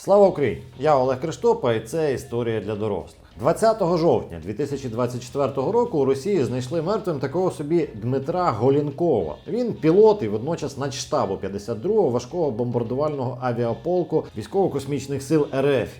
Слава Україні! Я Олег Криштопа, і це історія для дорослих. 20 жовтня 2024 року у Росії знайшли мертвим такого собі Дмитра Голінкова. Він пілот і водночас начштабу 52-го важкого бомбардувального авіаполку військово-космічних сил РФ.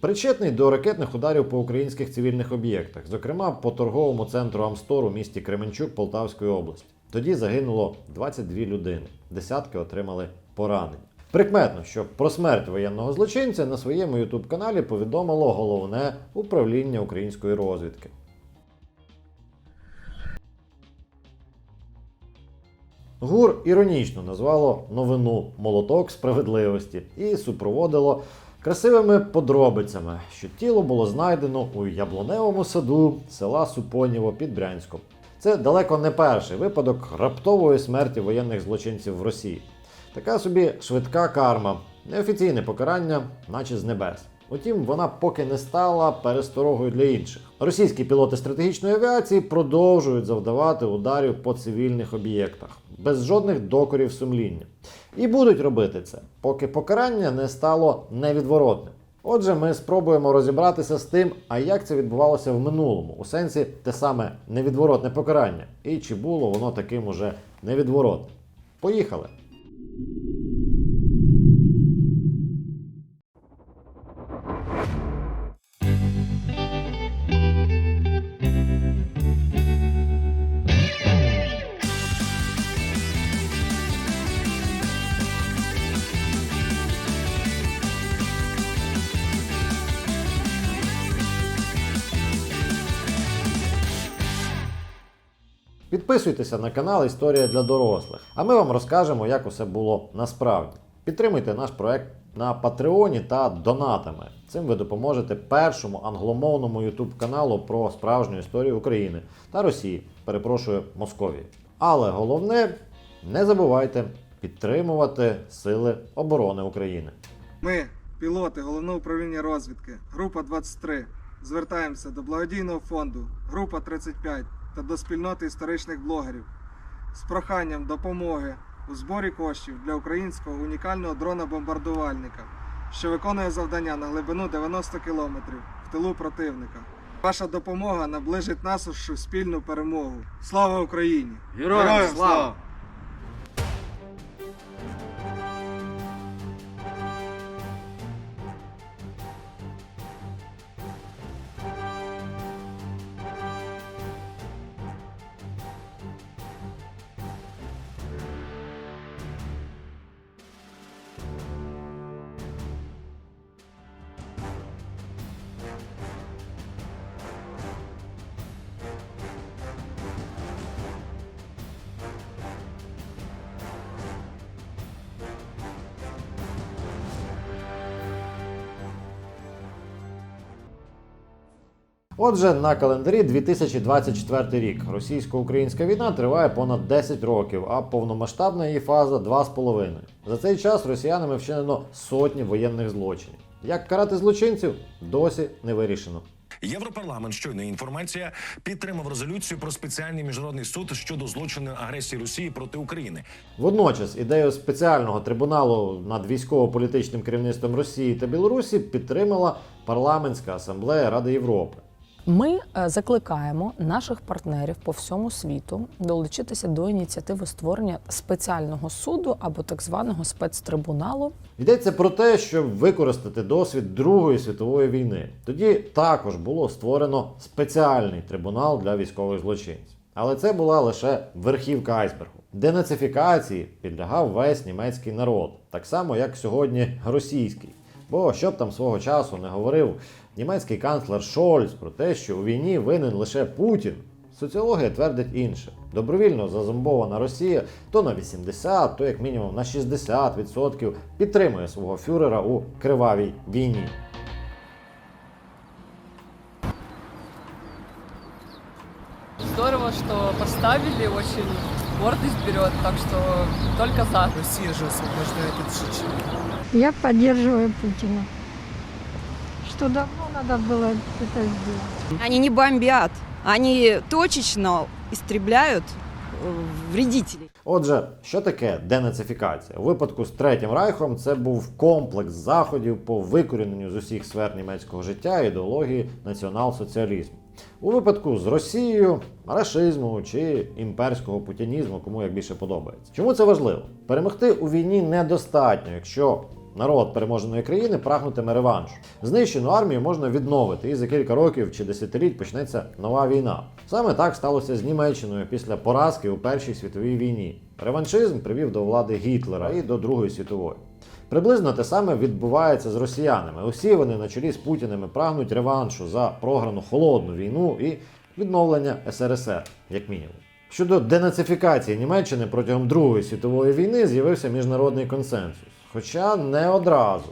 Причетний до ракетних ударів по українських цивільних об'єктах, зокрема по торговому центру Амстор у місті Кременчук Полтавської області. Тоді загинуло 22 людини, десятки отримали поранення. Прикметно, що про смерть воєнного злочинця на своєму ютуб-каналі повідомило головне управління української розвідки. ГУР іронічно назвало новину Молоток справедливості і супроводило красивими подробицями, що тіло було знайдено у яблуневому саду села Супоніво під Брянськом. Це далеко не перший випадок раптової смерті воєнних злочинців в Росії. Така собі швидка карма, неофіційне покарання, наче з небес. Утім, вона поки не стала пересторогою для інших. Російські пілоти стратегічної авіації продовжують завдавати ударів по цивільних об'єктах без жодних докорів сумління. І будуть робити це, поки покарання не стало невідворотним. Отже, ми спробуємо розібратися з тим, а як це відбувалося в минулому, у сенсі те саме невідворотне покарання, і чи було воно таким уже невідворотним. Поїхали! Підписуйтеся на канал Історія для дорослих, а ми вам розкажемо, як усе було насправді. Підтримуйте наш проект на Патреоні та донатами. Цим ви допоможете першому англомовному YouTube каналу про справжню історію України та Росії. Перепрошую Московії. Але головне, не забувайте підтримувати Сили оборони України. Ми, пілоти Головного управління розвідки, група 23, звертаємося до благодійного фонду, група 35 та до спільноти історичних блогерів з проханням допомоги у зборі коштів для українського унікального дрона-бомбардувальника, що виконує завдання на глибину 90 км в тилу противника. Ваша допомога наближить нашу спільну перемогу. Слава Україні! Героям слава! Отже, на календарі 2024 рік. Російсько-українська війна триває понад 10 років, а повномасштабна її фаза 2,5. За цей час росіянами вчинено сотні воєнних злочинів. Як карати злочинців, досі не вирішено. Європарламент щойно інформація підтримав резолюцію про спеціальний міжнародний суд щодо злочину агресії Росії проти України. Водночас ідею спеціального трибуналу над військово-політичним керівництвом Росії та Білорусі підтримала парламентська асамблея Ради Європи. Ми е, закликаємо наших партнерів по всьому світу долучитися до ініціативи створення спеціального суду або так званого спецтрибуналу. Йдеться про те, щоб використати досвід Другої світової війни. Тоді також було створено спеціальний трибунал для військових злочинців. Але це була лише верхівка айсбергу. Денацифікації підлягав весь німецький народ, так само як сьогодні російський. Бо що б там свого часу не говорив німецький канцлер Шольц про те, що у війні винен лише Путін. Соціологія твердить інше. Добровільно зазомбована Росія то на 80, то як мінімум на 60% підтримує свого фюрера у кривавій війні. Здорово, что поставили, очень гордость берет, так что только за. Росія ж освобождає від Чечні. Я поддерживаю Путина. Что давно надо было это сделать. Они не бомбят, они точечно истребляют э, вредителей. Отже, що таке денацифікація? У випадку з Третім Райхом це був комплекс заходів по викоріненню з усіх сфер німецького життя ідеології націонал-соціалізму. У випадку з Росією, рашизму чи імперського путінізму, кому як більше подобається. Чому це важливо? Перемогти у війні недостатньо, якщо народ переможеної країни прагнутиме реваншу. Знищену армію можна відновити, і за кілька років чи десятиліть почнеться нова війна. Саме так сталося з Німеччиною після поразки у Першій світовій війні. Реваншизм привів до влади Гітлера і до Другої світової. Приблизно те саме відбувається з росіянами. Усі вони на чолі з Путіними прагнуть реваншу за програну холодну війну і відновлення СРСР, як мінімум. Щодо денацифікації Німеччини протягом Другої світової війни з'явився міжнародний консенсус, хоча не одразу.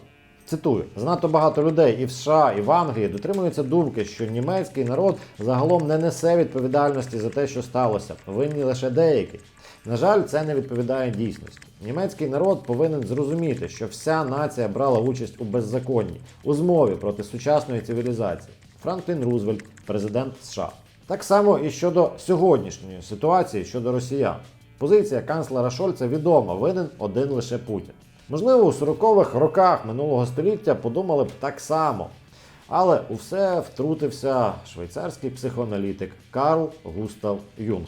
Цитую: занадто багато людей і в США, і в Англії дотримуються думки, що німецький народ загалом не несе відповідальності за те, що сталося. Винні лише деякі. На жаль, це не відповідає дійсності. Німецький народ повинен зрозуміти, що вся нація брала участь у беззаконні, у змові проти сучасної цивілізації. Франклін Рузвельт, президент США. Так само і щодо сьогоднішньої ситуації щодо росіян. Позиція канцлера Шольца відома, винен один лише Путін. Можливо, у 40-х роках минулого століття подумали б так само. Але у все втрутився швейцарський психоаналітик Карл Густав Юнг.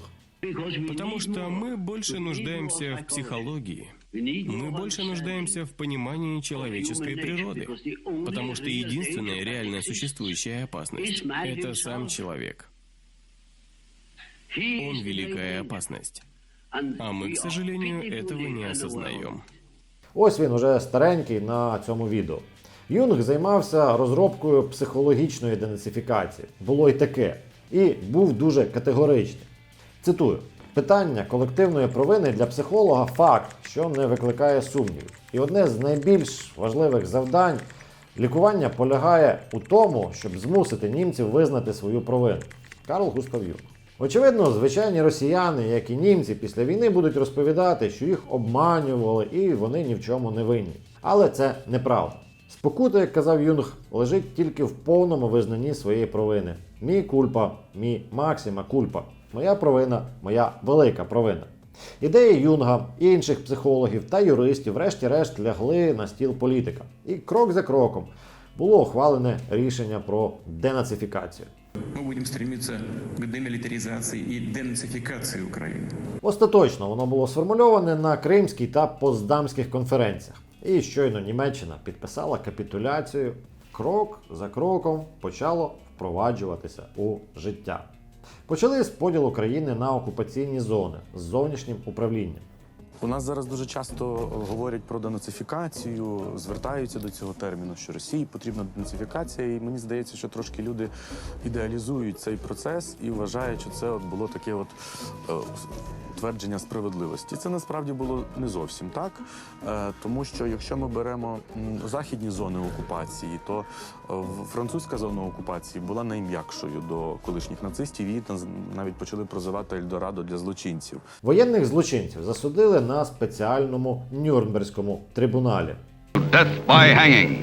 Потому что мы больше нуждаемся в психологии. Мы больше нуждаемся в понимании человеческой природы. Потому что единственная реально существующая опасность – это сам человек. Он великая опасность. А мы, к сожалению, этого не осознаем. Ось він уже старенький на цьому відео. Юнг займався розробкою психологічної денацифікації. Було й таке. І був дуже категоричний. Цитую: питання колективної провини для психолога факт, що не викликає сумнівів. І одне з найбільш важливих завдань лікування полягає у тому, щоб змусити німців визнати свою провину. Карл Густав Юнг. Очевидно, звичайні росіяни, як і німці, після війни будуть розповідати, що їх обманювали і вони ні в чому не винні. Але це неправда. Спокута, як казав Юнг, лежить тільки в повному визнанні своєї провини. Мій кульпа, мій максима кульпа. Моя провина, моя велика провина. Ідеї Юнга, інших психологів та юристів, врешті-решт, лягли на стіл політика. І крок за кроком було ухвалене рішення про денацифікацію. Мы будем стремиться к демилитаризации и денацификации Украины. Остаточно воно було сформульоване на Кримській та Поздамських конференціях. І щойно Німеччина підписала капітуляцію, крок за кроком почало впроваджуватися у життя. Почали з поділу країни на окупаційні зони з зовнішнім управлінням. У нас зараз дуже часто говорять про денацифікацію, звертаються до цього терміну, що Росії потрібна денацифікація, і мені здається, що трошки люди ідеалізують цей процес і вважають, що це от було таке от е, твердження справедливості. Це насправді було не зовсім так, е, тому що якщо ми беремо західні зони окупації, то е, французька зона окупації була найм'якшою до колишніх нацистів. Її навіть почали прозивати Ельдорадо для злочинців. Воєнних злочинців засудили на спеціальному Нюрнберзькому трибуналі. Death by hanging.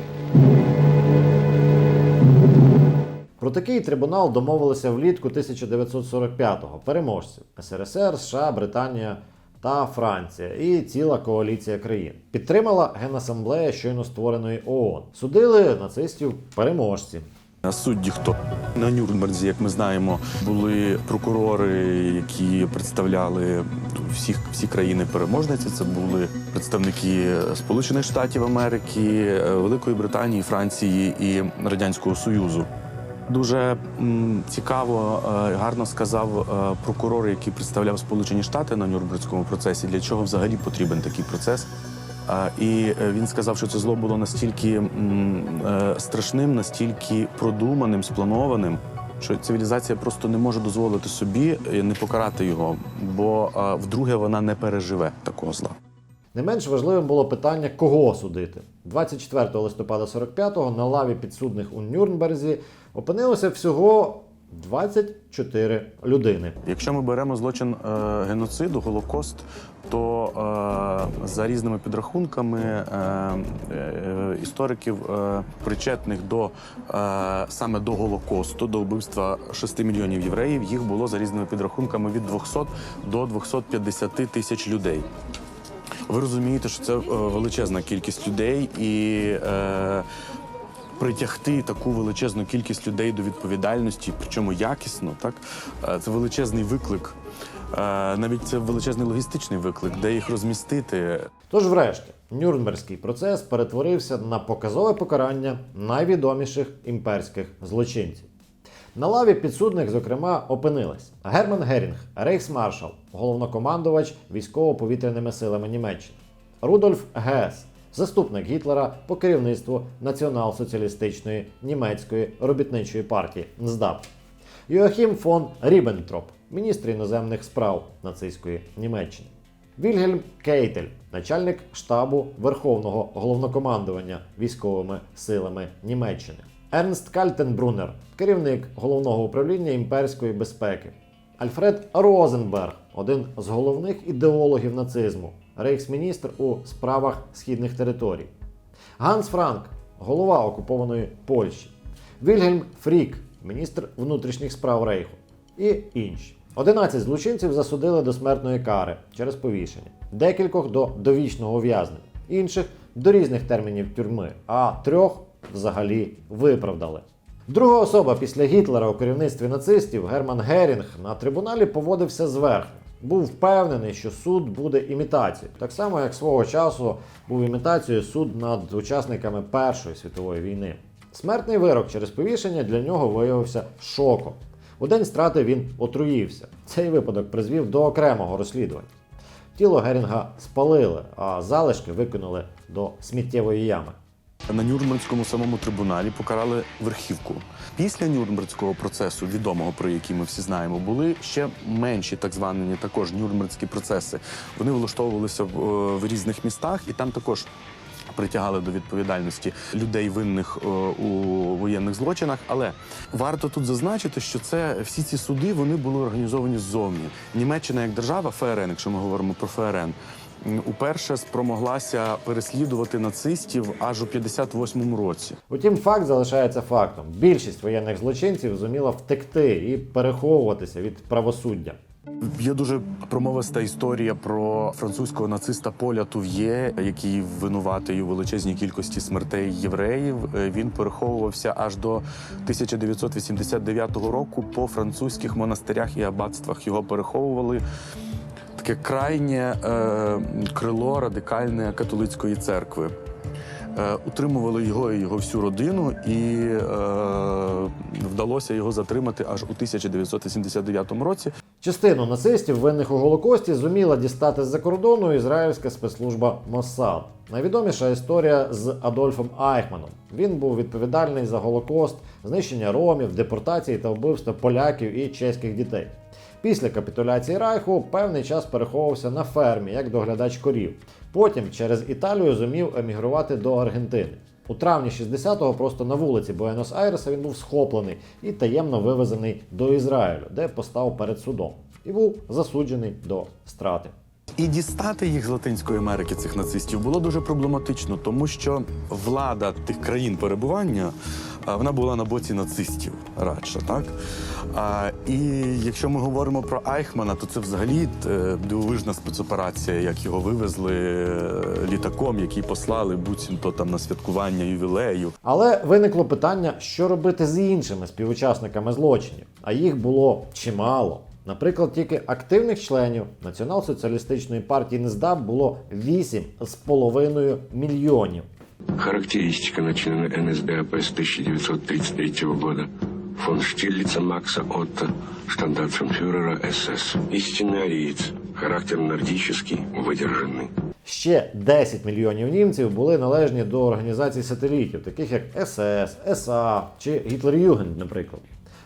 Про такий трибунал домовилися влітку 1945-го переможців СРСР, США, Британія та Франція і ціла коаліція країн. Підтримала Генасамблея щойно створеної ООН. Судили нацистів переможці. А судді хто на Нюрнберзі, як ми знаємо, були прокурори, які представляли всіх всі країни переможниці. Це були представники Сполучених Штатів Америки, Великої Британії, Франції і Радянського Союзу. Дуже цікаво, е, гарно сказав е, прокурор, який представляв Сполучені Штати на Нюрнберзькому процесі, для чого взагалі потрібен такий процес. І е, він сказав, що це зло було настільки е, страшним, настільки продуманим, спланованим, що цивілізація просто не може дозволити собі е, не покарати його, бо вдруге вона не переживе такого зла. Не менш важливим було питання, кого судити. 24 листопада 45-го на лаві підсудних у Нюрнберзі опинилося всього 24 людини. Якщо ми беремо злочин е, геноциду, голокост, то е, за різними підрахунками е, е, істориків, е, причетних до е, саме до Голокосту, до вбивства 6 мільйонів євреїв, їх було за різними підрахунками від 200 до 250 тисяч людей. Ви розумієте, що це е, величезна кількість людей і. Е, Притягти таку величезну кількість людей до відповідальності, причому якісно, так е, це величезний виклик. Е, Навіть це величезний логістичний виклик, де їх розмістити. Тож, врешті, Нюрнберзький процес перетворився на показове покарання найвідоміших імперських злочинців. На лаві підсудних, зокрема, опинились Герман Герінг, рейхсмаршал, головнокомандувач військово-повітряними силами Німеччини, Рудольф Гес, заступник Гітлера по керівництву Націонал-соціалістичної німецької робітничої партії НСДАП, Йоахім фон Ріббентроп, міністр іноземних справ нацистської Німеччини. Вільгельм Кейтель, начальник штабу Верховного головнокомандування військовими силами Німеччини. Ернст Кальтенбрунер, керівник головного управління імперської безпеки. Альфред Розенберг, один з головних ідеологів нацизму, рейхсміністр у справах східних територій. Ганс Франк, голова окупованої Польщі. Вільгельм Фрік, міністр внутрішніх справ Рейху. І інші. 11 злочинців засудили до смертної кари через повішення, декількох до довічного ув'язнення, інших до різних термінів тюрми, а трьох взагалі виправдали. Друга особа після Гітлера у керівництві нацистів Герман Герінг на трибуналі поводився зверху. Був впевнений, що суд буде імітацією, так само як свого часу був імітацією суд над учасниками Першої світової війни. Смертний вирок через повішення для нього виявився шоком. У день страти він отруївся. Цей випадок призвів до окремого розслідування. Тіло Герінга спалили, а залишки викинули до сміттєвої ями. На Нюрнберзькому самому трибуналі покарали верхівку. Після Нюрнберзького процесу, відомого про який ми всі знаємо, були ще менші так звані також Нюрнберзькі процеси. Вони влаштовувалися в, е, в різних містах, і там також притягали до відповідальності людей винних е, у воєнних злочинах. Але варто тут зазначити, що це всі ці суди вони були організовані ззовні. Німеччина як держава, ФРН, якщо ми говоримо про ФРН. Уперше спромоглася переслідувати нацистів аж у 58-му році. Утім, факт залишається фактом. Більшість воєнних злочинців зуміла втекти і переховуватися від правосуддя. Є дуже промовиста історія про французького нациста Поля Тув'є, який винуватий у величезній кількості смертей євреїв. Е, Він переховувався аж до 1989 року по французьких монастирях і аббатствах. Його переховували таке крайнє е, крило радикальне католицької церкви. Е, Утримували його і його всю родину, і е, вдалося його затримати аж у 1989 році. Частину нацистів, винних у Голокості, зуміла дістати з-за кордону ізраїльська спецслужба Моссад. Найвідоміша історія з Адольфом Айхманом. Він був відповідальний за Голокост, знищення ромів, депортації та вбивства поляків і чеських дітей. Після капітуляції Райху певний час переховувався на фермі як доглядач корів. Потім через Італію зумів емігрувати до Аргентини. У травні 60-го просто на вулиці Буенос-Айреса він був схоплений і таємно вивезений до Ізраїлю, де постав перед судом і був засуджений до страти. І дістати їх з Латинської Америки, цих нацистів, було дуже проблематично, тому що влада тих країн перебування вона була на боці нацистів радше, так? А, і якщо ми говоримо про Айхмана, то це взагалі е, дивовижна спецоперація, як його вивезли е, літаком, який послали буцімто там на святкування ювілею. Але виникло питання, що робити з іншими співучасниками злочинів, а їх було чимало. Наприклад, тільки активних членів Націонал-соціалістичної партії НСДАП було 8,5 мільйонів. Характеристика начала НСДАП с 1933 года. Фон Штирлица Макса Отто, штандартенфюрера СС. Истинный ариец. Характер нордический, выдержанный. Ще 10 мільйонів німців були належні до організацій сателітів, таких як СС, СА чи Гітлерюгенд, наприклад.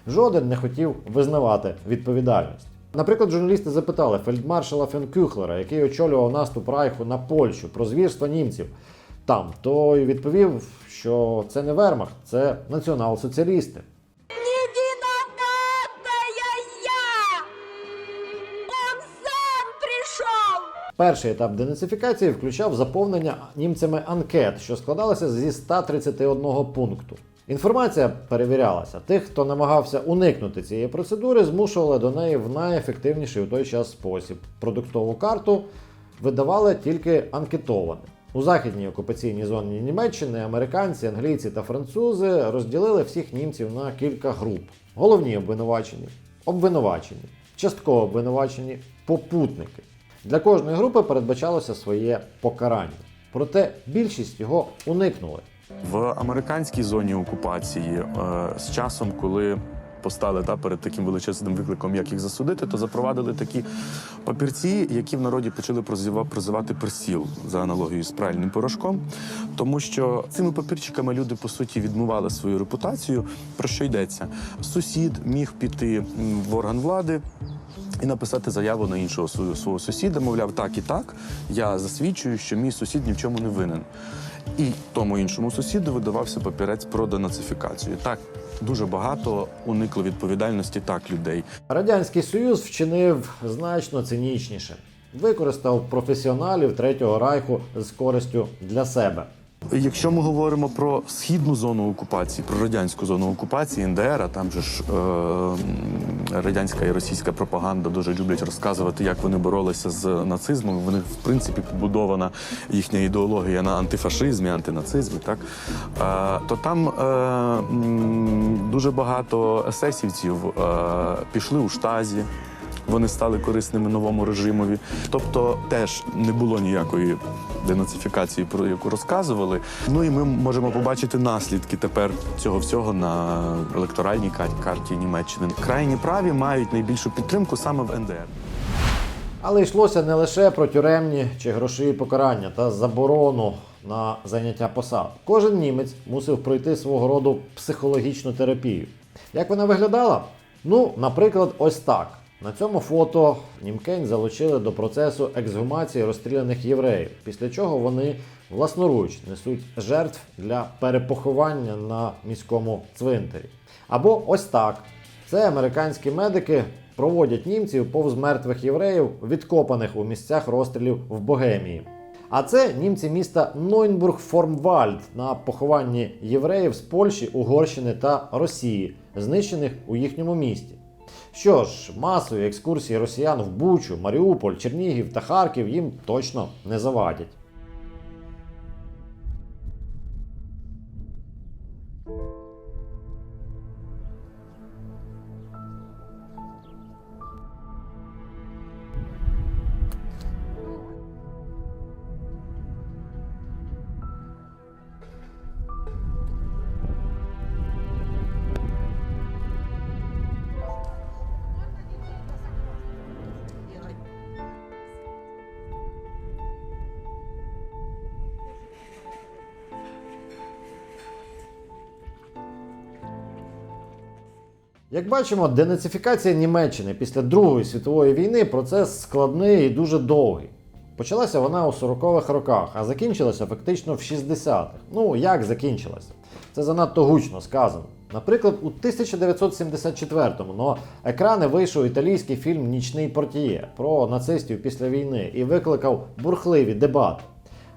Жоден не хотів визнавати відповідальність. Наприклад, журналісти запитали фельдмаршала фон Кюхлера, який очолював наступ Райху на Польщу про звірства німців. Там той відповів, що це не вермахт, це націонал-соціалісти. Перший етап денацифікації включав заповнення німцями анкет, що складалося зі 131 пункту. Інформація перевірялася. Тих, хто намагався уникнути цієї процедури, змушували до неї в найефективніший у той час спосіб. Продуктову карту видавали тільки анкетованим. У західній окупаційній зоні Німеччини американці, англійці та французи розділили всіх німців на кілька груп: головні обвинувачені, обвинувачені, частково обвинувачені, попутники. Для кожної групи передбачалося своє покарання. Проте більшість його уникнули. В американській зоні окупації е, з часом, коли постали та перед таким величезним викликом, як їх засудити, то запровадили такі папірці, які в народі почали прозива- прозивати присіл за аналогією з пральним порошком, тому що цими папірчиками люди по суті відмивали свою репутацію. Про що йдеться? Сусід міг піти в орган влади. І написати заяву на іншого свого сусіда, мовляв, так і так. Я засвідчую, що мій сусід ні в чому не винен. І тому іншому сусіду видавався папірець про денацифікацію. Так, дуже багато уникло відповідальності так людей. Радянський Союз вчинив значно цинічніше. Використав професіоналів Третього Райху з користю для себе. Якщо ми говоримо про східну зону окупації, про радянську зону окупації, НДР, а там же ж е, радянська і російська пропаганда дуже люблять розказувати, як вони боролися з нацизмом. Вони в принципі побудована їхня ідеологія на антифашизмі, антинацизмі. Так е, то там е, дуже багато есесівців е, пішли у штазі. Вони стали корисними новому режимові. Тобто теж не було ніякої денацифікації, про яку розказували. Ну і ми можемо побачити наслідки тепер цього всього на електоральній карті Німеччини. Крайні праві мають найбільшу підтримку саме в НДР. Але йшлося не лише про тюремні чи грошові покарання та заборону на заняття посад. Кожен німець мусив пройти свого роду психологічну терапію. Як вона виглядала? Ну, наприклад, ось так. На цьому фото Німкень залучили до процесу ексгумації розстріляних євреїв, після чого вони власноруч несуть жертв для перепоховання на міському цвинтарі. Або ось так. Це американські медики проводять німців повз мертвих євреїв, відкопаних у місцях розстрілів в Богемії. А це німці міста Нойнбург-Формвальд на похованні євреїв з Польщі, Угорщини та Росії, знищених у їхньому місті. Що ж, масові екскурсії росіян в Бучу, Маріуполь, Чернігів та Харків їм точно не завадять. Як бачимо, денацифікація Німеччини після Другої світової війни процес складний і дуже довгий. Почалася вона у 40-х роках, а закінчилася фактично в 60-х. Ну, як закінчилася? Це занадто гучно сказано. Наприклад, у 1974-му на екрани вийшов італійський фільм Нічний портіє про нацистів після війни і викликав бурхливі дебати.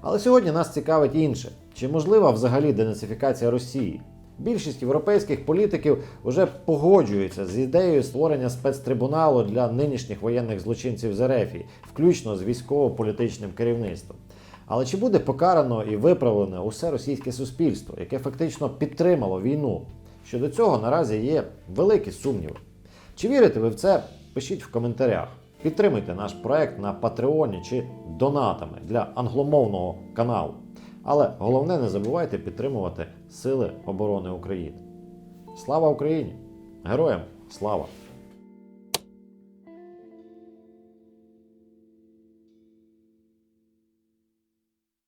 Але сьогодні нас цікавить інше: чи можлива взагалі денацифікація Росії? Більшість європейських політиків вже погоджуються з ідеєю створення спецтрибуналу для нинішніх воєнних злочинців з Ерефії, включно з військово-політичним керівництвом. Але чи буде покарано і виправлено усе російське суспільство, яке фактично підтримало війну? Щодо цього наразі є великі сумніви. Чи вірите ви в це? Пишіть в коментарях. Підтримуйте наш проект на Патреоні чи донатами для англомовного каналу. Але головне не забувайте підтримувати Сили оборони України. Слава Україні! Героям слава!